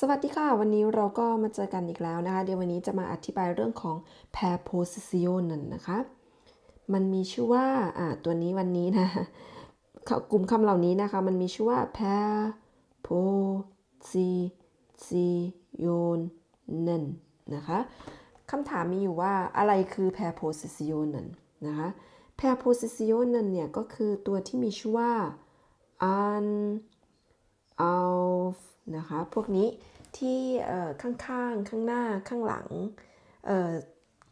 สวัสดีค่ะ วันนี้เราก็มาเจอกันอีกแล้วนะคะ เดี๋ยววันนี้จะมาอธิบายเรื่องของ prepositionen นะคะ มันมีชื่อว่าอ่าตัวนี้วันนี้นะกลุ่มคำเหล่านี้นะคะ มันมีชื่อว่า prepositionen นะคะคำถามมีอยู่ว่าอะไรคือ prepositionen นะคะ prepositionen เนี่ยก็คือตัวที่มีชื่อว่า an auf นะคะ พวกนี้ที่ข้างๆ ข้างหน้าข้างหลัง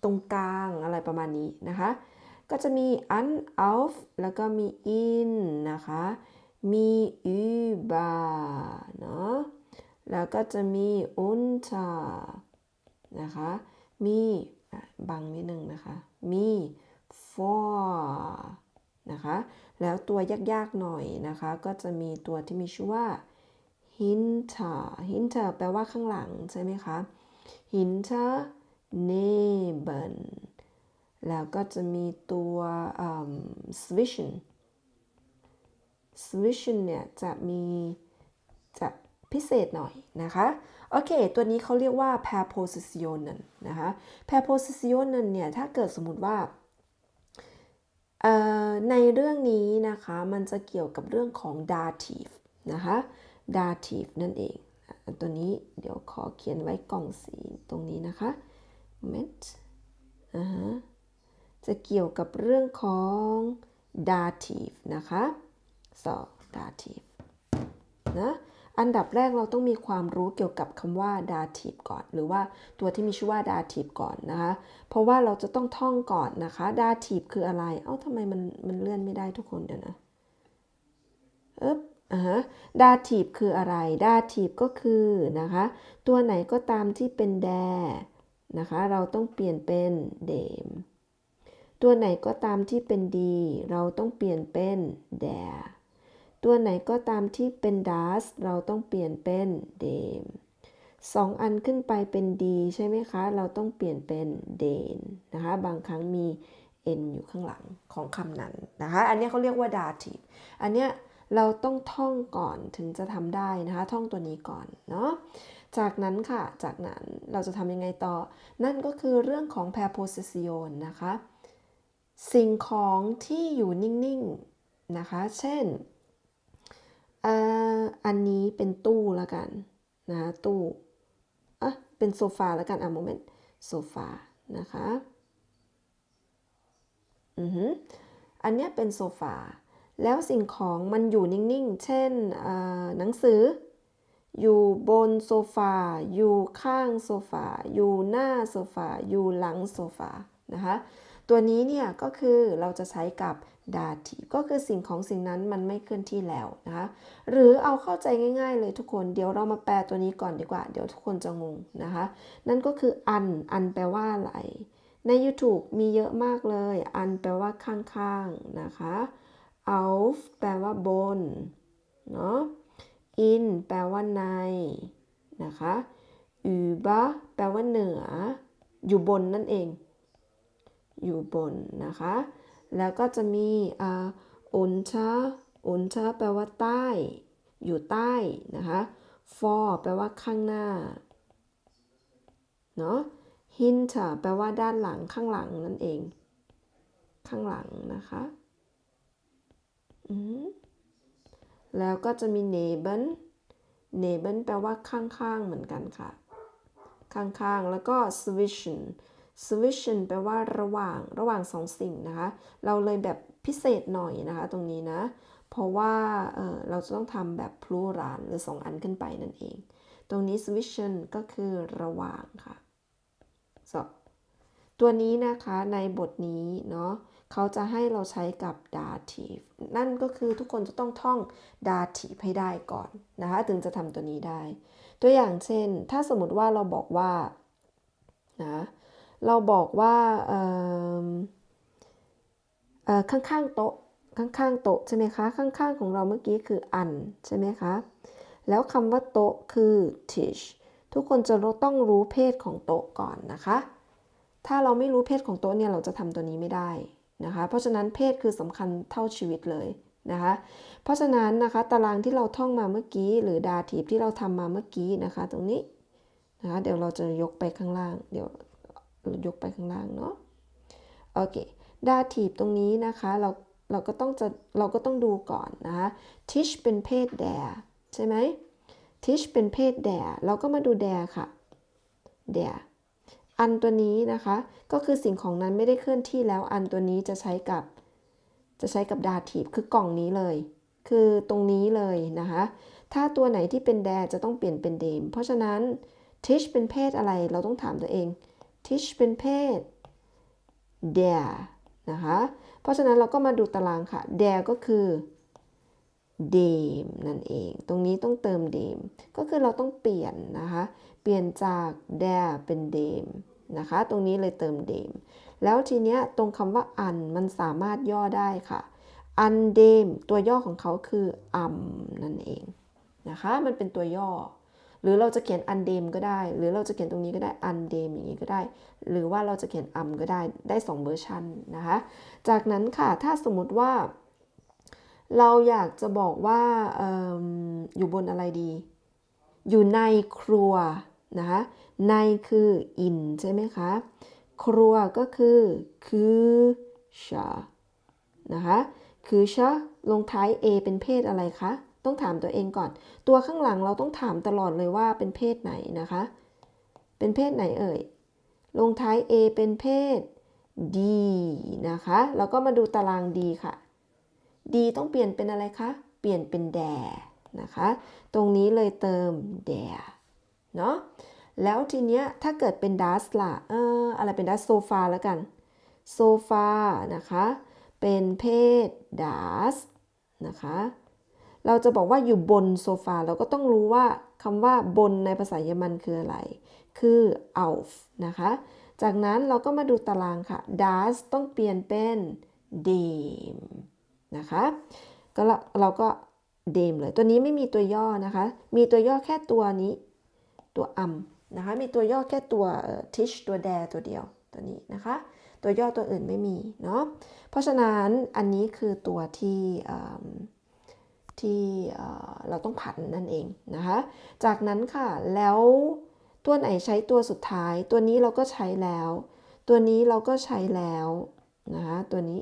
ตรงกลางอะไรประมาณนี้นะคะ ก็จะมี an auf แล้วก็มี in นะคะ มี über เนาะแล้วก็จะมี unter นะคะ มีบังนิดนึงนะคะ มี for นะคะ แล้วตัวยากๆหน่อยนะคะ ก็จะมีตัวที่มีชื่อว่า hinter hinter แปลว่าข้างหลังใช่ไหมคะ hinter neben แล้วก็จะมีตัวอืม zwischen zwischen เนี่ยจะมีจะพิเศษหน่อยนะคะ โอเค ตัวนี้เขาเรียกว่า prepositionen นะคะ prepositionen เนี่ย ถ้าเกิดสมมติว่าในเรื่องนี้นะคะ มันจะเกี่ยวกับเรื่องของ dative นะคะ dative นั่นเอง ตัวนี้เดี๋ยวขอเขียนไว้กล่องสีตรงนี้นะคะ met อ่าฮะจะเกี่ยวกับเรื่องของ dative นะคะ so dative นะอันดับแรกเราต้องมีความรู้เกี่ยวกับคำว่า dative ก่อน หรือว่าตัวที่มีชื่อว่า dative ก่อนนะคะ เพราะว่าเราจะต้องท่องก่อนนะคะ dative คืออะไร เอ้าทำไมมันมันเลื่อนไม่ได้ทุกคนเดี๋ยวนะเอ๊บ อ่าฮะ dative คืออะไร dative ก็คือนะคะ ตัวไหนก็ตามที่เป็น der นะคะ เราต้องเปลี่ยนเป็น dem ตัวไหนก็ตามที่เป็น d เราต้องเปลี่ยนเป็น der ตัวไหนก็ตามที่เป็น das เราต้องเปลี่ยนเป็น dem สองอันขึ้นไปเป็น d ใช่ไหมคะ เราต้องเปลี่ยนเป็น den นะคะ บางครั้งมี n อยู่ข้างหลังของคำนั้นนะคะ อันนี้เขาเรียกว่า dative อันเนี้ย เราต้องท่องก่อนถึงจะทำได้นะคะ ท่องตัวนี้ก่อนเนาะจากนั้นค่ะ จากนั้นเราจะทำยังไงต่อ นั่นก็คือเรื่องของ preposition นะคะ สิ่งของที่อยู่นิ่งๆนะคะ เช่นเอ่ออันนี้เป็นตู้แล้วกันนะตู้อะเป็นโซฟาแล้วกันอะโมเมนต์โซฟานะคะอือหืออันเนี้ยเป็นโซฟา แล้วสิ่งของมันอยู่นิ่งๆ เช่นหนังสือ อยู่บนโซฟา อยู่ข้างโซฟา อยู่หน้าโซฟา อยู่หลังโซฟา นะคะ ตัวนี้เนี่ยก็คือเราจะใช้กับ dative ก็คือสิ่งของสิ่งนั้นมันไม่เคลื่อนที่แล้วนะคะ หรือเอาเข้าใจง่ายๆเลยทุกคน เดี๋ยวเรามาแปลตัวนี้ก่อนดีกว่า เดี๋ยวทุกคนจะงงนะคะ นั่นก็คือ an an แปลว่าอะไร ใน YouTube มีเยอะมากเลย an แปลว่าข้างๆนะคะ auf แปลว่าบน เนาะ in แปลว่าใน นะคะ über แปลว่าเหนือ อยู่บนนั่นเอง อยู่บนนะคะ แล้วก็จะมีอ่า unter unter แปลว่าใต้ อยู่ใต้ นะคะ for แปลว่าข้างหน้า เนาะ hinter แปลว่าด้านหลังข้างหลังนั่นเอง ข้างหลังนะคะ แล้วก็จะมี neben neben แปลว่าข้างๆ เหมือนกันค่ะ ข้างๆ แล้วก็ zwischen switchen แปลว่าระหว่างระหว่างสองสิ่งนะคะ เราเลยแบบพิเศษหน่อยนะคะ ตรงนี้นะ เพราะว่าเเราจะต้องทำแบบ plural หรือสองอันขึ้นไปนั่นเอง ตรงนี้ switchen ก็คือระหว่างค่ะ so ตัวนี้นะคะในบทนี้เนาะ เขาจะให้เราใช้กับ dative นั่นก็คือทุกคนจะต้องท่อง dative ให้ได้ก่อนนะคะถึงจะทำตัวนี้ได้ ตัวอย่างเช่น ถ้าสมมติว่าเราบอกว่านะเราบอกว่าข้างๆโต๊ะข้างๆโต๊ะใช่ไหมคะ ข้างๆของเราเมื่อกี้คืออันใช่ไหมคะ แล้วคำว่าโต๊ะคือ tish ทุกคนจะต้องรู้เพศของโต๊ะก่อนนะคะ ถ้าเราไม่รู้เพศของโต๊ะเนี่ยเราจะทำตัวนี้ไม่ได้ นะคะ เพราะฉะนั้นเพศคือสำคัญเท่าชีวิตเลยนะคะ เพราะฉะนั้นนะคะตารางที่เราท่องมาเมื่อกี้ หรือดาทีบที่เราทำมาเมื่อกี้นะคะ ตรงนี้นะคะเดี๋ยวเราจะยกไปข้างล่าง เดี๋ยวยกไปข้างล่างเนาะโอเคดาทีบตรงนี้นะคะเราเราก็ต้องจะเราก็ต้องดูก่อนนะคะ teach เป็นเพศ there ใช่ไหม teach เป็นเพศ there เราก็มาดู there ค่ะ there อันตัวนี้นะคะ ก็คือสิ่งของนั้นไม่ได้เคลื่อนที่แล้ว อันตัวนี้จะใช้กับ จะใช้กับดาทีบคือกล่องนี้เลย คือตรงนี้เลยนะคะ ถ้าตัวไหนที่เป็นแดจะต้องเปลี่ยนเป็นเดม เพราะฉะนั้น teach เป็นเพศอะไร เราต้องถามตัวเอง teach เป็นเพศ there นะคะ เพราะฉะนั้นเราก็มาดูตารางค่ะ there ก็คือ dame นั่นเอง ตรงนี้ต้องเติม dame ก็คือเราต้องเปลี่ยนนะคะ เปลี่ยนจาก there เป็น dame นะคะ ตรงนี้เลยเติม dame แล้วทีเนี้ยตรงคำว่า un มันสามารถย่อได้ค่ะ un dame ตัวย่อของเขาคือ um นั่นเองนะคะ มันเป็นตัวย่อ หรือเราจะเขียน un dame ก็ได้ หรือเราจะเขียนตรงนี้ก็ได้ un dame อย่างนี้ก็ได้ หรือว่าเราจะเขียน um ก็ได้ ได้2เวอร์ชันนะคะ จากนั้นค่ะ ถ้าสมมติว่าเราอยากจะบอกว่าอมอยู่บนอะไรดี อยู่ในครัว นะคะในคือ in ใช่ไหมคะ ครัวก็คือคือชานะคะคือชาลงท้าย a เป็นเพศอะไรคะ ต้องถามตัวเองก่อน ตัวข้างหลังเราต้องถามตลอดเลยว่าเป็นเพศไหนนะคะ เป็นเพศไหนเอ่ย ลงท้าย a เป็นเพศ d นะคะ แล้วก็มาดูตาราง d ค่ะ d ต้องเปลี่ยนเป็นอะไรคะ เปลี่ยนเป็น dare นะคะ ตรงนี้เลยเติม dare เนาะแล้วทีเนี้ยถ้าเกิดเป็น dust ล่ะเอออะไรเป็น dust โซฟาแล้วกันโซฟานะคะ เป็นเพศ dust นะคะ เราจะบอกว่าอยู่บนโซฟาเราก็ต้องรู้ว่าคำว่าบนในภาษาเยอรมันคืออะไร คือ auf นะคะ จากนั้นเราก็มาดูตารางค่ะ dust ต้องเปลี่ยนเป็น dem นะคะ ก็เราเราก็ dem เลย ตัวนี้ไม่มีตัวย่อนะคะ มีตัวย่อแค่ตัวนี้ ตัวอัมนะคะ มีตัวย่อแค่ตัว teach ตัว dare ตัวเดียวตัวนี้นะคะ ตัวย่อตัวอื่นไม่มีเนาะ เพราะฉะนั้นอันนี้คือตัวที่ที่เราต้องผันนั่นเองนะคะ จากนั้นค่ะแล้วตัวไหนใช้ตัวสุดท้าย ตัวนี้เราก็ใช้แล้ว ตัวนี้เราก็ใช้แล้วนะคะตัวนี้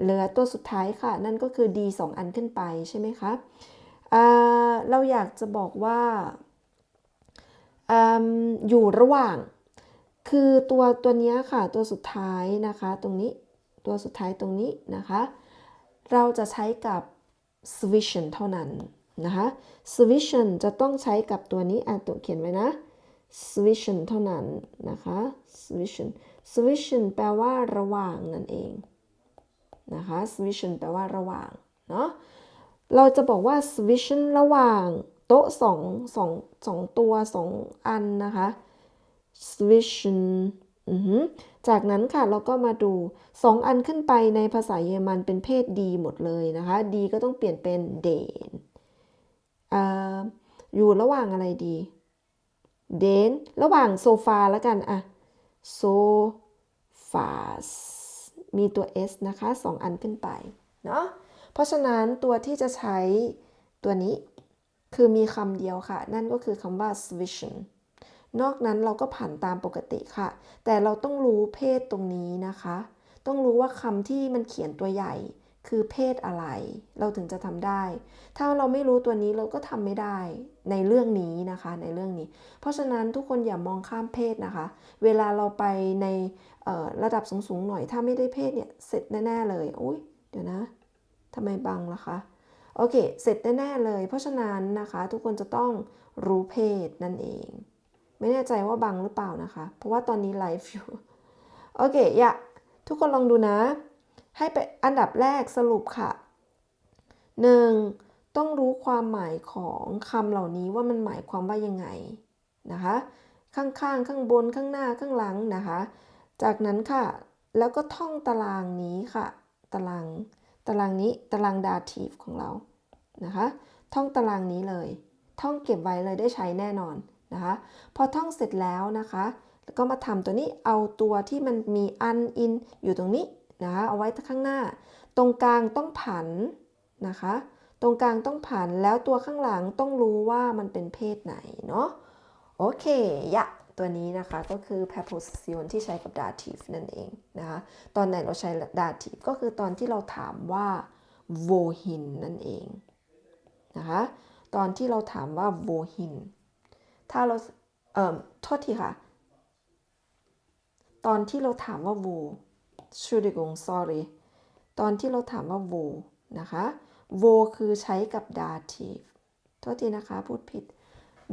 เหลือตัวสุดท้ายค่ะ นั่นก็คือ D 2 อันขึ้นไปใช่ไหมคะเราอยากจะบอกว่า อยู่ระหว่าง คือตัวตัวนี้ค่ะ ตัวสุดท้ายนะคะ ตรงนี้ตัวสุดท้ายตรงนี้นะคะ เราจะใช้กับ swishen เท่านั้นนะคะ swishen จะต้องใช้กับตัวนี้อะตัวเขียนไว้นะ swishen เท่านั้นนะคะ swishen swishen แปลว่าระหว่างนั่นเองนะคะ swishen แปลว่าระหว่างเนาะเราจะบอกว่า swishen ระหว่าง ต๊ะสองสองสองตัวสองอันนะคะ swishen จากนั้นค่ะเราก็มาดู 2 อันขึ้นไปในภาษาเยอรมันเป็นเพศดีหมดเลยนะคะ ดีก็ต้องเปลี่ยนเป็น den อยู่ระหว่างอะไรดี den ระหว่างโซฟาแล้วกันอะ sofas มีตัว s นะคะ 2 อันขึ้นไปเนาะเพราะฉะนั้นตัวที่จะใช้ตัวนี้ คือมีคำเดียวค่ะ นั่นก็คือคำว่า swishen นอกนั้นเราก็ผ่านตามปกติค่ะ แต่เราต้องรู้เพศตรงนี้นะคะ ต้องรู้ว่าคำที่มันเขียนตัวใหญ่ คือเพศอะไร เราถึงจะทำได้ ถ้าเราไม่รู้ตัวนี้เราก็ทำไม่ได้ในเรื่องนี้นะคะ ในเรื่องนี้ เพราะฉะนั้นทุกคนอย่ามองข้ามเพศนะคะ เวลาเราไปในระดับสูงๆหน่อย ถ้าไม่ได้เพศเนี่ยเสร็จแน่ๆเลยอุ้ยเดี๋ยวนะทำไมบังล่ะคะ โอเค เสร็จแน่ๆเลย เพราะฉะนั้นนะคะ ทุกคนจะต้องรู้เพศนั่นเอง ไม่แน่ใจว่าบังหรือเปล่านะคะ เพราะว่าตอนนี้ไลฟ์อยู่ โอเคอย่าทุกคนลองดูนะ ให้ไปอันดับแรกสรุปค่ะ 1. ต้องรู้ความหมายของคำเหล่านี้ว่ามันหมายความว่ายังไงนะคะ ข้างๆ ข้างบน ข้างหน้า ข้างหลังนะคะ จากนั้นค่ะ แล้วก็ท่องตารางนี้ค่ะ ตาราง ตารางนี้ตารางดาทีฟของเรานะคะ ท่องตารางนี้เลย ท่องเก็บไว้เลยได้ใช้แน่นอนนะคะ พอท่องเสร็จแล้วนะคะแล้วก็มาทำตัวนี้เอาตัวที่มันมี un in อยู่ตรงนี้นะคะเอาไว้ข้างหน้า ตรงกลางต้องผันนะคะ ตรงกลางต้องผันแล้วตัวข้างหลังต้องรู้ว่ามันเป็นเพศไหนเนาะโอเคยะ ตัวนี้นะคะก็คือ preposition ที่ใช้กับ dative นั่นเองนะคะตอนไหนเราใช้ dative ก็คือตอนที่เราถามว่า wohin นั่นเองนะคะตอนที่เราถามว่า wohin ถ้าเราเอ่อโทษทีค่ะ ตอนที่เราถามว่า wo Entschuldigung sorry ตอนที่เราถามว่า wo นะคะ wo คือใช้กับ dative โทษทีนะคะ พูดผิด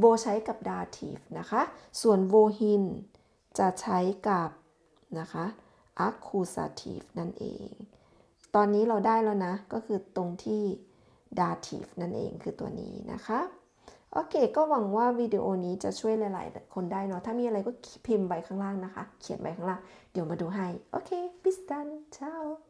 wo ใช้กับ dative นะคะ ส่วน wohin จะใช้กับนะคะ accusative นั่นเอง ตอนนี้เราได้แล้วนะ ก็คือตรงที่ dative นั่นเองคือตัวนี้นะคะ โอเค ก็หวังว่าวิดีโอนี้จะช่วยหลาย ๆ คนได้เนาะ ถ้ามีอะไรก็พิมพ์ใบข้างล่างนะคะ เขียนใบข้างล่าง เดี๋ยวมาดูให้ โอเค bis dann ciao